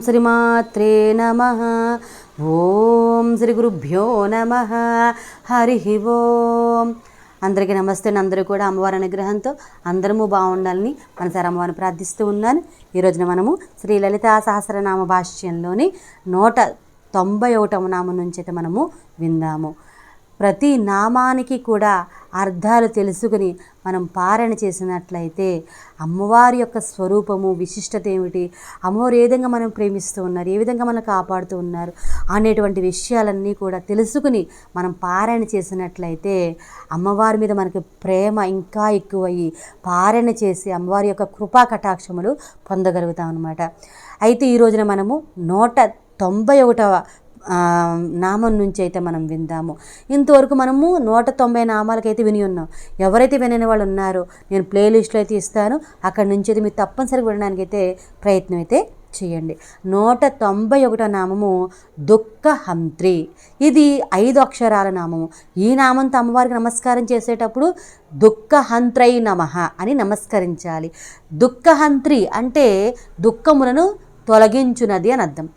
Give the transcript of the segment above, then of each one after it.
శ్రీమాత్రే నమ. ఓం శ్రీ గురుభ్యో నమ. హరి ఓం. అందరికీ నమస్తే అందరూ కూడా అమ్మవారి అనుగ్రహంతో అందరము బాగుండాలని మనసారి అమ్మవారిని ప్రార్థిస్తూ ఉన్నాను. ఈ రోజున మనము శ్రీ లలితా సహస్రనామ భాష్యంలోని నూట తొంభై ఒకటవ నామం నుంచి అయితే మనము విందాము. ప్రతి నామానికి కూడా అర్థాలు తెలుసుకుని మనం పారణ చేసినట్లయితే అమ్మవారి యొక్క స్వరూపము విశిష్టత ఏమిటి అమ్మవారు ఏ విధంగా మనం ప్రేమిస్తూ ఉన్నారు ఏ విధంగా మనం కాపాడుతూ ఉన్నారు అనేటువంటి విషయాలన్నీ కూడా తెలుసుకుని మనం పారాయణ చేసినట్లయితే అమ్మవారి మీద మనకి ప్రేమ ఇంకా ఎక్కువయ్యి పారాయణ చేసి అమ్మవారి యొక్క కృపా కటాక్షములు పొందగలుగుతాం అనమాట అయితే ఈ రోజున మనము నూట తొంభై ఒకటవ నామం నుంచి అయితే మనం విందాము. ఇంతవరకు మనము నూట తొంభై నామాలకైతే విని ఉన్నాం. ఎవరైతే వినని వాళ్ళు ఉన్నారో నేను ప్లేలిస్ట్లో అయితే ఇస్తాను. అక్కడి నుంచి అయితే మీరు తప్పనిసరిగా వినడానికి అయితే ప్రయత్నం అయితే చేయండి. నూట తొంభై ఒకటో నామము దుఃఖహంత్రి. ఇది ఐదు అక్షరాల నామము. ఈ నామంతో అమ్మవారికి నమస్కారం చేసేటప్పుడు దుఃఖహంత్రై నమః అని నమస్కరించాలి. దుఃఖహంత్రి అంటే దుఃఖములను తొలగించునది అని అర్థం.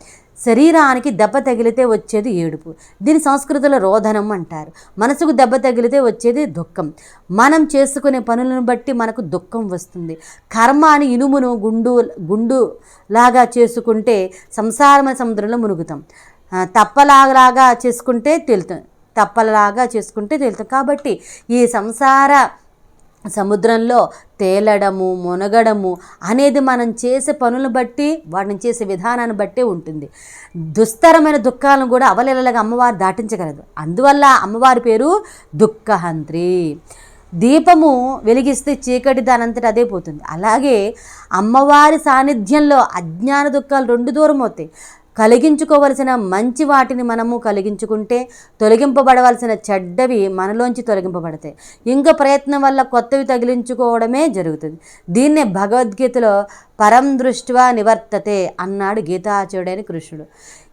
శరీరానికి దెబ్బ తగిలితే వచ్చేది ఏడుపు. దీని సంస్కృతిలో రోధనం అంటారు. మనసుకు దెబ్బ తగిలితే వచ్చేది దుఃఖం. మనం చేసుకునే పనులను బట్టి మనకు దుఃఖం వస్తుంది. కర్మ అని ఇనుమును గుండు గుండు లాగా చేసుకుంటే సంసారమైన సముద్రంలో మునుగుతాం. ఆ, తప్పలాగా చేసుకుంటే తెలుతాం. తప్పలాగా చేసుకుంటే తేలుతాం. కాబట్టి ఈ సంసార సముద్రంలో తేలడము మునగడము అనేది మనం చేసే పనులను బట్టి వాటిని చేసే విధానాన్ని బట్టే ఉంటుంది. దుస్తరమైన దుఃఖాలను కూడా అవలీలగా అమ్మవారు దాటించగలదు. అందువల్ల అమ్మవారి పేరు దుఃఖహంత్రి. దీపము వెలిగిస్తే చీకటి దానంతట అదే పోతుంది. అలాగే అమ్మవారి సాన్నిధ్యంలో అజ్ఞాన దుఃఖాలు రెండు దూరం అవుతాయి. కలిగించుకోవలసిన మంచి వాటిని మనము కలిగించుకుంటే తొలగింపబడవలసిన చెడ్డవి మనలోంచి తొలగింపబడతాయి. ఇంకో ప్రయత్నం వల్ల కొత్తవి తగిలించుకోవడమే జరుగుతుంది. దీన్నే భగవద్గీతలో పరం దృష్టివా నివర్తతే అన్నాడు గీతాచార్యుడైన కృష్ణుడు.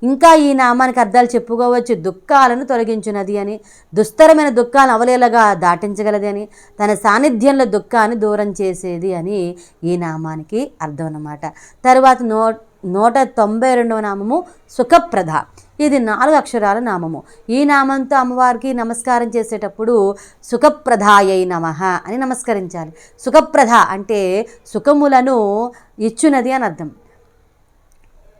ఇంకా ఈ నామానికి అర్థాలు చెప్పుకోవచ్చు. దుఃఖాలను తొలగించున్నది అని దుస్తరమైన దుఃఖాలను అవలేలగా దాటించగలది అని తన సాన్నిధ్యంలో దుఃఖాన్ని దూరం చేసేది అని ఈ నామానికి అర్థం అన్నమాట. తర్వాత నో నూట తొంభై రెండవ నామము సుఖప్రద. ఇది నాలుగు అక్షరాల నామము. ఈ నామంతో అమ్మవారికి నమస్కారం చేసేటప్పుడు సుఖప్రదాయై నమ అని నమస్కరించాలి. సుఖప్రద అంటే సుఖములను ఇచ్చునది అని అర్థం.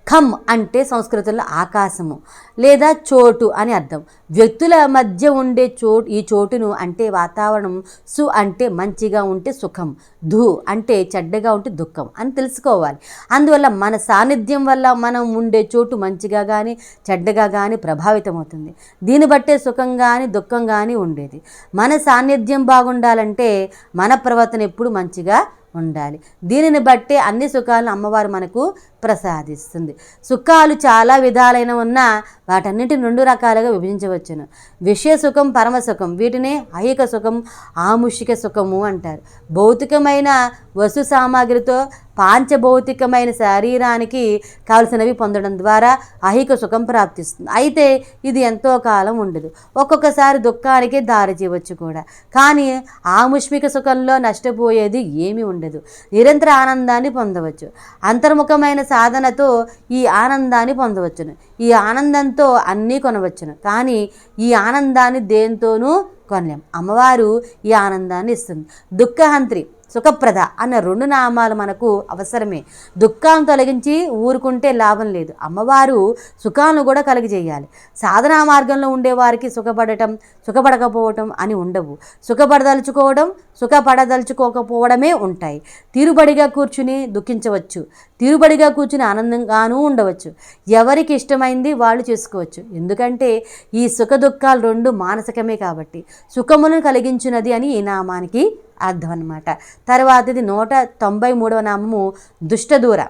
ఖమ్ అంటే సంస్కృతంలో ఆకాశము లేదా చోటు అని అర్థం. వ్యక్తుల మధ్య ఉండే చోటు ఈ చోటును అంటే వాతావరణం సు అంటే మంచిగా ఉంటే సుఖం ధు అంటే చెడ్డగా ఉంటే దుఃఖం అని తెలుసుకోవాలి. అందువల్ల మన సాన్నిధ్యం వల్ల మనం ఉండే చోటు మంచిగా కానీ చెడ్డగా కానీ ప్రభావితమవుతుంది. దీన్ని బట్టే సుఖం కానీ దుఃఖం కానీ ఉండేది. మన సాన్నిధ్యం బాగుండాలంటే మన ప్రవర్తన ఎప్పుడు మంచిగా ఉండాలి. దీనిని బట్టే అన్ని సుఖాలను అమ్మవారు మనకు ప్రసాదిస్తుంది. సుఖాలు చాలా విధాలైన ఉన్నా వాటన్నిటిని రెండు రకాలుగా విభజించవచ్చును. విషయ సుఖం పరమ సుఖం. వీటినే ఐహిక సుఖం ఆముషిక సుఖము అంటారు. భౌతికమైన వస్తు సామాగ్రితో పాంచభౌతికమైన శరీరానికి కావలసినవి పొందడం ద్వారా అహిక సుఖం ప్రాప్తిస్తుంది. అయితే ఇది ఎంతో కాలం ఉండదు. ఒక్కొక్కసారి దుఃఖానికి దారి చేయవచ్చు కూడా. కానీ ఆముష్మిక సుఖంలో నష్టపోయేది ఏమీ ఉండదు. నిరంతర ఆనందాన్ని పొందవచ్చు. అంతర్ముఖమైన సాధనతో ఈ ఆనందాన్ని పొందవచ్చును. ఈ ఆనందంతో అన్నీ కొనవచ్చును. కానీ ఈ ఆనందాన్ని దేంతోనూ కొనలేం. అమ్మవారు ఈ ఆనందాన్ని ఇస్తుంది. దుఃఖహంత్రి సుఖప్రద అన్న రెండు నామాలు మనకు అవసరమే. దుఃఖాలను తొలగించి ఊరుకుంటే లాభం లేదు. అమ్మవారు సుఖాలను కూడా కలిగజేయాలి. సాధనా మార్గంలో ఉండేవారికి సుఖపడటం సుఖపడకపోవటం అని ఉండవు. సుఖపడదలుచుకోవడం సుఖపడదలుచుకోకపోవడమే ఉంటాయి. తీరుబడిగా కూర్చుని దుఃఖించవచ్చు. తీరుబడిగా కూర్చుని ఆనందంగానూ ఉండవచ్చు. ఎవరికి ఇష్టమైంది వాళ్ళు చేసుకోవచ్చు. ఎందుకంటే ఈ సుఖ దుఃఖాలు రెండు మానసికమే కాబట్టి. సుఖములను కలిగించినది అని ఈ నామానికి అర్థం అనమాట తర్వాత ఇది నూట తొంభై మూడవ నామము దుష్టదూర.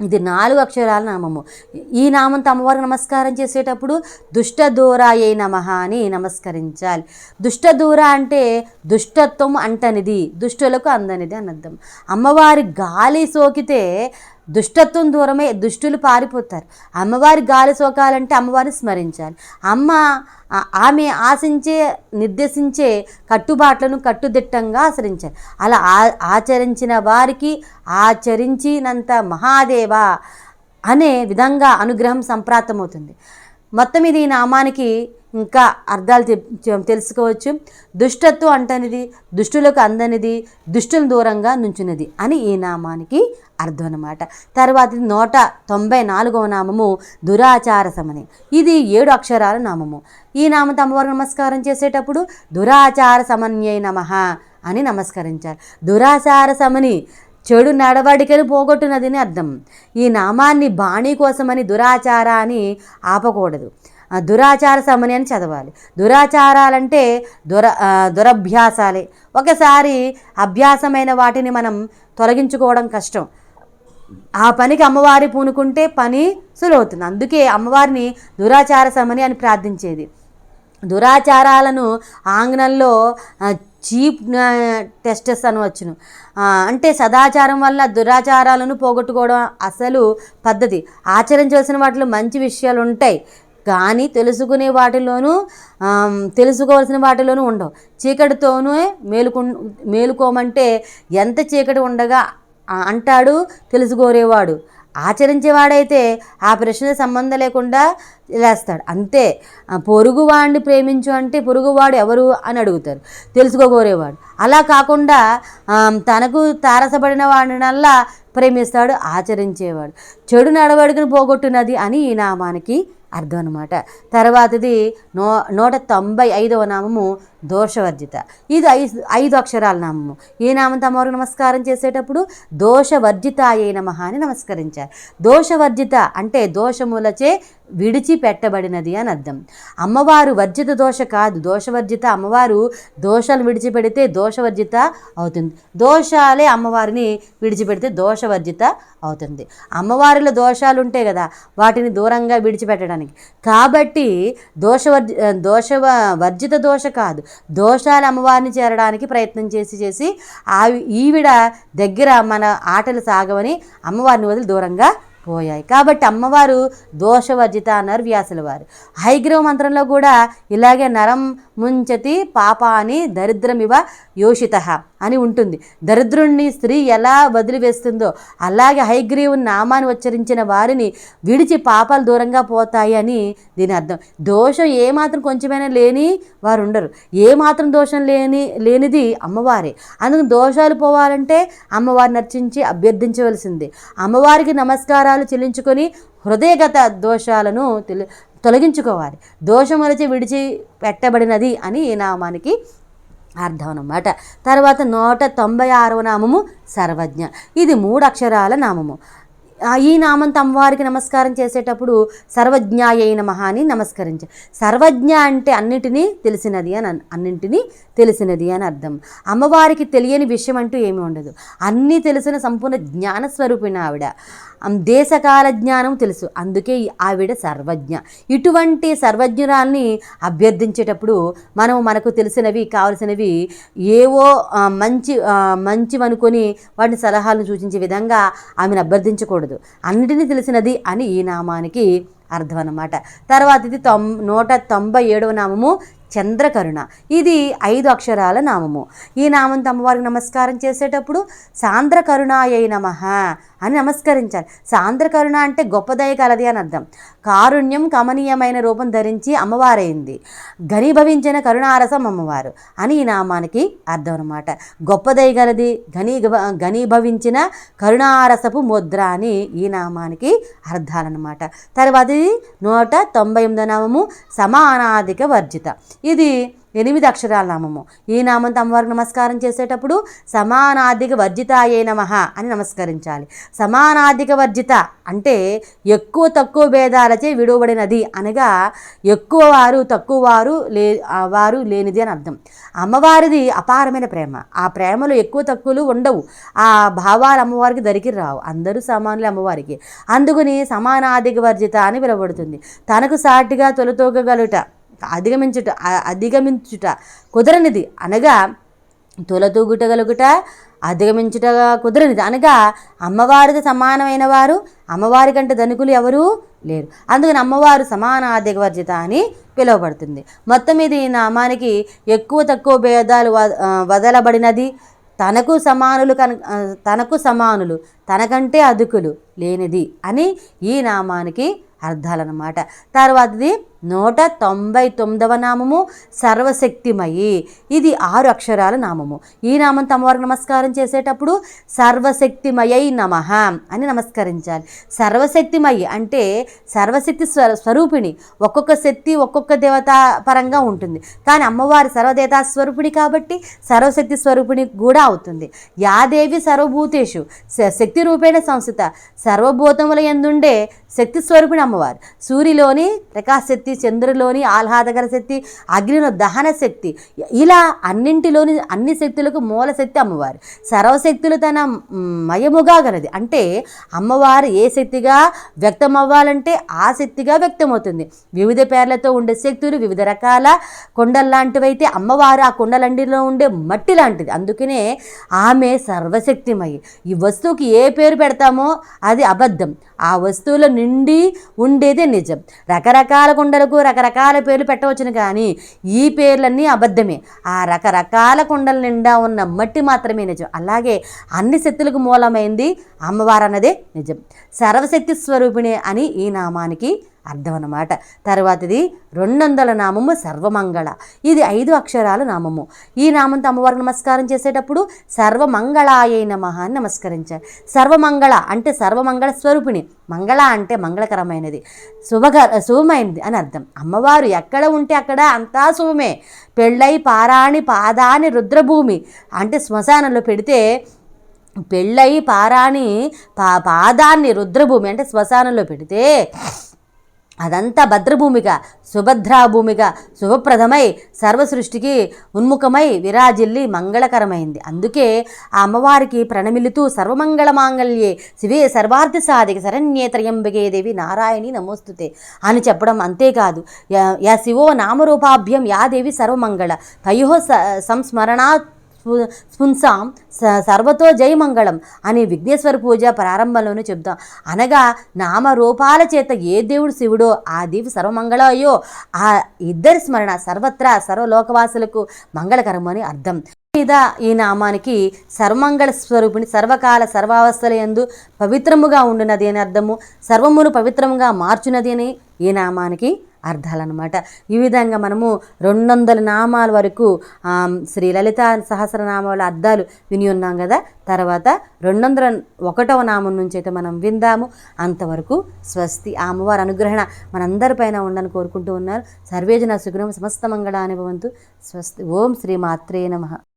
ఇది నాలుగు అక్షరాల నామము. ఈ నామంతో అమ్మవారికి నమస్కారం చేసేటప్పుడు దుష్టదూరాయే నమ అని నమస్కరించాలి. దుష్టదూర అంటే దుష్టత్వం అంటనిది. దుష్టులకు అందనిది అని అర్థం అమ్మవారి గాలి సోకితే దుష్టత్వం దూరమే దుష్టులు పారిపోతారు. అమ్మవారి గాలి సోకాలంటే అమ్మవారిని స్మరించాలి. అమ్మ ఆమె ఆశించే నిర్దేశించే కట్టుబాట్లను కట్టుదిట్టంగా ఆచరించాలి. అలా ఆ ఆచరించిన వారికి ఆచరించినంత మహాదేవ అనే విధంగా అనుగ్రహం సంప్రాప్తమవుతుంది. మొత్తం ఇది నామానికి ఇంకా అర్థాలు తెలుసుకోవచ్చు. దుష్టత్వం అంటనిది దుష్టులకు అందనిది దుష్టుల దూరంగా నుంచున్నది అని ఈ నామానికి అర్థం అన్నమాట తర్వాత నూట తొంభై నాలుగవ నామము దురాచార సమని. ఇది ఏడు అక్షరాల నామము. ఈ నామంతో తమవారు నమస్కారం చేసేటప్పుడు దురాచార సమన్యై నమః అని నమస్కరించారు. దురాచార సమని చెడు నడవడికను పోగొట్టునదని అర్థం. ఈ నామాన్ని బాణీ కోసమని దురాచారాన్ని ఆపకూడదు. దురాచార సమని అని చదవాలి. దురాచారాలంటే దుర దురభ్యాసాలే. ఒకసారి అభ్యాసమైన వాటిని మనం తొలగించుకోవడం కష్టం. ఆ పనికి అమ్మవారి పూనుకుంటే పని సులువుతుంది అందుకే అమ్మవారిని దురాచార సమని అని ప్రార్థించేది. దురాచారాలను ఆంగ్లంలో చీప్ టెస్టెస్ అనవచ్చును. అంటే సదాచారం వల్ల దురాచారాలను పోగొట్టుకోవడం అసలు పద్ధతి. ఆచరించవలసిన వాటిలో మంచి విషయాలు ఉంటాయి కానీ తెలుసుకునే వాటిలోనూ తెలుసుకోవాల్సిన వాటిలోనూ ఉండవు. చీకటితోనూ మేలుకు మేలుకోమంటే ఎంత చీకటి ఉండగా అంటాడు తెలుసుకోరేవాడు. ఆచరించేవాడైతే ఆ ప్రశ్న సంబంధం లేకుండా లేస్తాడు అంతే. పొరుగువాడిని ప్రేమించు అంటే పొరుగువాడు ఎవరు అని అడుగుతారు. తెలుసుకోగోరేవాడు. అలా కాకుండా తనకు తారసపడిన వాడినల్లా ప్రేమిస్తాడు ఆచరించేవాడు. చెడు నడవడికను పోగొట్టున్నది అని ఈ నామానికి అర్థం అనమాట తర్వాతది నూ నూట తొంభై ఐదవ నామము దోషవర్జిత. ఇది ఐదు ఐదు అక్షరాల నామము. ఈ నామం తమవారు నమస్కారం చేసేటప్పుడు దోషవర్జిత అయిన నమః అని నమస్కరించారు. దోషవర్జిత అంటే దోషములచే విడిచిపెట్టబడినది అని అర్థం. అమ్మవారు వర్జిత దోష కాదు. దోషవర్జిత అమ్మవారు దోషాలు విడిచిపెడితే దోషవర్జిత అవుతుంది. దోషాలే అమ్మవారిని విడిచిపెడితే దోషవర్జిత అవుతుంది. అమ్మవారిలో దోషాలు ఉంటాయి కదా వాటిని దూరంగా విడిచిపెట్టడానికి. కాబట్టి దోషవర్జి దోష వర్జిత దోష కాదు. దోషాలు అమ్మవారిని చేరడానికి ప్రయత్నం చేసి చేసి ఆ ఈవిడ దగ్గర మన ఆటలు సాగవని అమ్మవారిని వదిలి దూరంగా పోయాయి. కాబట్టి అమ్మవారు దోషవర్జిత అన్నారు వ్యాసుల వారు. హైగ్రవ మంత్రంలో కూడా ఇలాగే నరం ముంచతి పాప అని దరిద్రమివ యోషిత అని ఉంటుంది. దరిద్రుణ్ణి స్త్రీ ఎలా వదిలివేస్తుందో అలాగే హైగ్రీవు నామాన్ని ఉచ్చరించిన వారిని విడిచి పాపాలు దూరంగా పోతాయి అని దీని అర్థం. దోషం ఏమాత్రం కొంచెమైనా లేని వారు ఉండరు ఏమాత్రం దోషం లేని లేనిది అమ్మవారే. అందుకు దోషాలు పోవాలంటే అమ్మవారిని అర్చించి అభ్యర్థించవలసింది. అమ్మవారికి నమస్కారం నమస్కారాలు చెల్లించుకొని హృదయగత దోషాలను తొలగించుకోవాలి. దోషములచే విడిచి పెట్టబడినది అని ఈ నామానికి అర్థం అన్నమాట. తర్వాత నూట తొంభై ఆరవ నామము సర్వజ్ఞ. ఇది మూడు అక్షరాల నామము. ఈ నామంతో అమ్మవారికి నమస్కారం చేసేటప్పుడు సర్వజ్ఞాయ అయిన మహాని నమస్కరించారు సర్వజ్ఞ అంటే అన్నిటినీ తెలిసినది అని అన్నింటినీ తెలిసినది అని అర్థం. అమ్మవారికి తెలియని విషయం అంటూ ఏమీ ఉండదు. అన్నీ తెలిసిన సంపూర్ణ జ్ఞాన స్వరూపిణి ఆవిడ. దేశకాల జ్ఞానం తెలుసు. అందుకే ఆవిడ సర్వజ్ఞ. ఇటువంటి సర్వజ్ఞురాల్ని అభ్యర్థించేటప్పుడు మనం మనకు తెలిసినవి కావలసినవి ఏవో మంచి మంచివనుకొని వాటిని సలహాలను సూచించే విధంగా ఆమెను అభ్యర్థించకూడదు. అన్నిటినీ తెలిసినది అని ఈ నామానికి అర్థం అన్నమాట తర్వాత ఇది తొం నూట తొంభై ఏడవ నామము చంద్రకరుణ. ఇది ఐదు అక్షరాల నామము. ఈ నామంతో అమ్మవారికి నమస్కారం చేసేటప్పుడు సాంద్రకరుణాయ నమ అని నమస్కరించాలి సాంద్ర కరుణ అంటే గొప్పదయ కలది అని అర్థం. కారుణ్యం కమనీయమైన రూపం ధరించి అమ్మవారైంది. ఘనీభవించిన కరుణారసం అమ్మవారు అని ఈ నామానికి అర్థం అనమాట గొప్పదయ గలది ఘనీ ఘనీభవించిన కరుణారసపు ముద్ర అని ఈ నామానికి అర్థాలన్నమాట. తర్వాత ఇది నూట తొంభై ఎనిమిదో నామము సమానాధిక వర్జిత. ఇది ఎనిమిది అక్షరాల నామము. ఈ నామంతో అమ్మవారికి నమస్కారం చేసేటప్పుడు సమానాధిక వర్జితాయే నమ అని నమస్కరించాలి. సమానాధిక వర్జిత అంటే ఎక్కువ తక్కువ భేదాలచే విడువబడినది అనగా ఎక్కువ వారు తక్కువ వారు లే వారు లేనిది అని అర్థం. అమ్మవారిది అపారమైన ప్రేమ. ఆ ప్రేమలో ఎక్కువ తక్కువలు ఉండవు. ఆ భావాలు అమ్మవారికి దరికి రావు. అందరూ సమానులు అమ్మవారికి. అందుకని సమానాధిక వర్జిత అని పిలువబడుతుంది. తనకు సాటిగా తొలతూగగలుట అధిగమించుట అధిగమించుట కుదరనిది. అనగా తొలతూగుటగలుగుట అధిగమించుట కుదరనిది. అనగా అమ్మవారితో సమానమైన వారు అమ్మవారి కంటే ధనికులు ఎవరూ లేరు. అందుకని అమ్మవారు సమాన ఆర్థిక వర్జిత అని పిలువబడుతుంది. మొత్తం మీద ఈ నామానికి ఎక్కువ తక్కువ భేదాలు వ- వదలబడినది తనకు సమానులు కన తనకు సమానులు తనకంటే అదుకులు లేనిది అని ఈ నామానికి అర్థాలన్నమాట. తర్వాతది నూట తొంభై తొమ్మిదవ నామము సర్వశక్తిమయి. ఇది ఆరు అక్షరాల నామము. ఈ నామం తమవారికి నమస్కారం చేసేటప్పుడు సర్వశక్తిమయై నమ అని నమస్కరించాలి. సర్వశక్తిమయి అంటే సర్వశక్తి స్వ స్వరూపిణి. ఒక్కొక్క శక్తి ఒక్కొక్క దేవతా పరంగా ఉంటుంది. కానీ అమ్మవారి సర్వదేవతా స్వరూపిణి కాబట్టి సర్వశక్తి స్వరూపిణి కూడా అవుతుంది. యాదేవి సర్వభూతేషు శక్తి రూపేణ సంస్థిత సర్వభూతముల ఎందుండే శక్తి స్వరూపిణి అమ్మవారు. సూర్యులోని ప్రకాశ శక్తి చంద్రులోని ఆహ్లాదకర శక్తి అగ్నిలో దహన శక్తి. ఇలా అన్నింటిలోని అన్ని శక్తులకు మూల శక్తి అమ్మవారు. సర్వశక్తులు తన మయముగా గలది. అంటే అమ్మవారు ఏ శక్తిగా వ్యక్తం అవ్వాలంటే ఆ శక్తిగా వ్యక్తమవుతుంది. వివిధ పేర్లతో ఉండే శక్తులు వివిధ రకాల కొండల్లాంటివైతే అమ్మవారు ఆ కొండలంటిలో ఉండే మట్టి లాంటిది. అందుకనే ఆమె సర్వశక్తిమయి. ఈ వస్తువుకి ఏ పేరు పెడతామో అది అబద్ధం. ఆ వస్తువుల నిండి ఉండేదే నిజం. రకరకాల కుండలకు రకరకాల పేర్లు పెట్టవచ్చును కానీ ఈ పేర్లన్నీ అబద్ధమే. ఆ రకరకాల కుండల నిండా ఉన్న మట్టి మాత్రమే నిజం. అలాగే అన్ని శక్తులకు మూలమైంది అమ్మవారు అన్నదే నిజం. సర్వశక్తి స్వరూపిణి అని ఈ నామానికి అర్థం అన్నమాట తర్వాతది రెండొందల నామము సర్వమంగళ. ఇది ఐదు అక్షరాల నామము. ఈ నామంతో అమ్మవారికి నమస్కారం చేసేటప్పుడు సర్వమంగళాయ నమః అని నమస్కరించారు. సర్వమంగళ అంటే సర్వమంగళ స్వరూపిణి. మంగళ అంటే మంగళకరమైనది. శుభక శుభమైనది అని అర్థం. అమ్మవారు ఎక్కడ ఉంటే అక్కడ అంతా శుభమే. పెళ్ళై పారాణి పాదాని రుద్రభూమి అంటే శ్మశానంలో పెడితే పెళ్ళై పారాణి పా పాదాన్ని రుద్రభూమి అంటే శ్మశానంలో పెడితే అదంతా భద్రభూమిగా సుభద్రాభూమిగా శుభప్రదమై సర్వసృష్టికి ఉన్ముఖమై విరాజిల్లి మంగళకరమైంది. అందుకే ఆ అమ్మవారికి ప్రణమిలుతూ సర్వమంగళ మాంగళ్యే శివే సర్వార్థ సాధిక శరణ్యేత్రయంబకే దేవి నారాయణి నమోస్తుతే అని చెప్పడం అంతేకాదు. యా- యా శివో నామరూపాభ్యం యా దేవి సర్వమంగళ. తయో స సంస్మరణాత్ స్ఫు- స్ఫుంసాం స- సర్వతో జయమంగళం అని విఘ్నేశ్వర పూజ ప్రారంభంలోనే చెబుతాం. అనగా నామరూపాల చేత ఏ దేవుడు శివుడో ఆ దేవి సర్వమంగళ అయ్యో ఆ ఇద్దరి స్మరణ సర్వత్రా సర్వలోకవాసులకు మంగళకరమని అర్థం. మీద ఈ నామానికి సర్వమంగళ స్వరూపిణి సర్వకాల సర్వావస్థల యందు పవిత్రముగా ఉండినది అని అర్థము. సర్వమును పవిత్రముగా మార్చునది అని ఈ నామానికి అర్థాలన్నమాట. ఈ విధంగా మనము రెండు వందల నామాల వరకు శ్రీ లలిత సహస్రనామాల అర్థాలు విని ఉన్నాం కదా తర్వాత రెండు వందల ఒకటవ నామం నుంచి అయితే మనం విందాము. అంతవరకు స్వస్తి ఆ అమ్మవారి అనుగ్రహణ మనందరిపైన ఉండని కోరుకుంటూ ఉన్నారు. సర్వేజన సుగ్రహం సమస్త మంగళాని భవంతు స్వస్తి. ఓం శ్రీ మాత్రే నమః.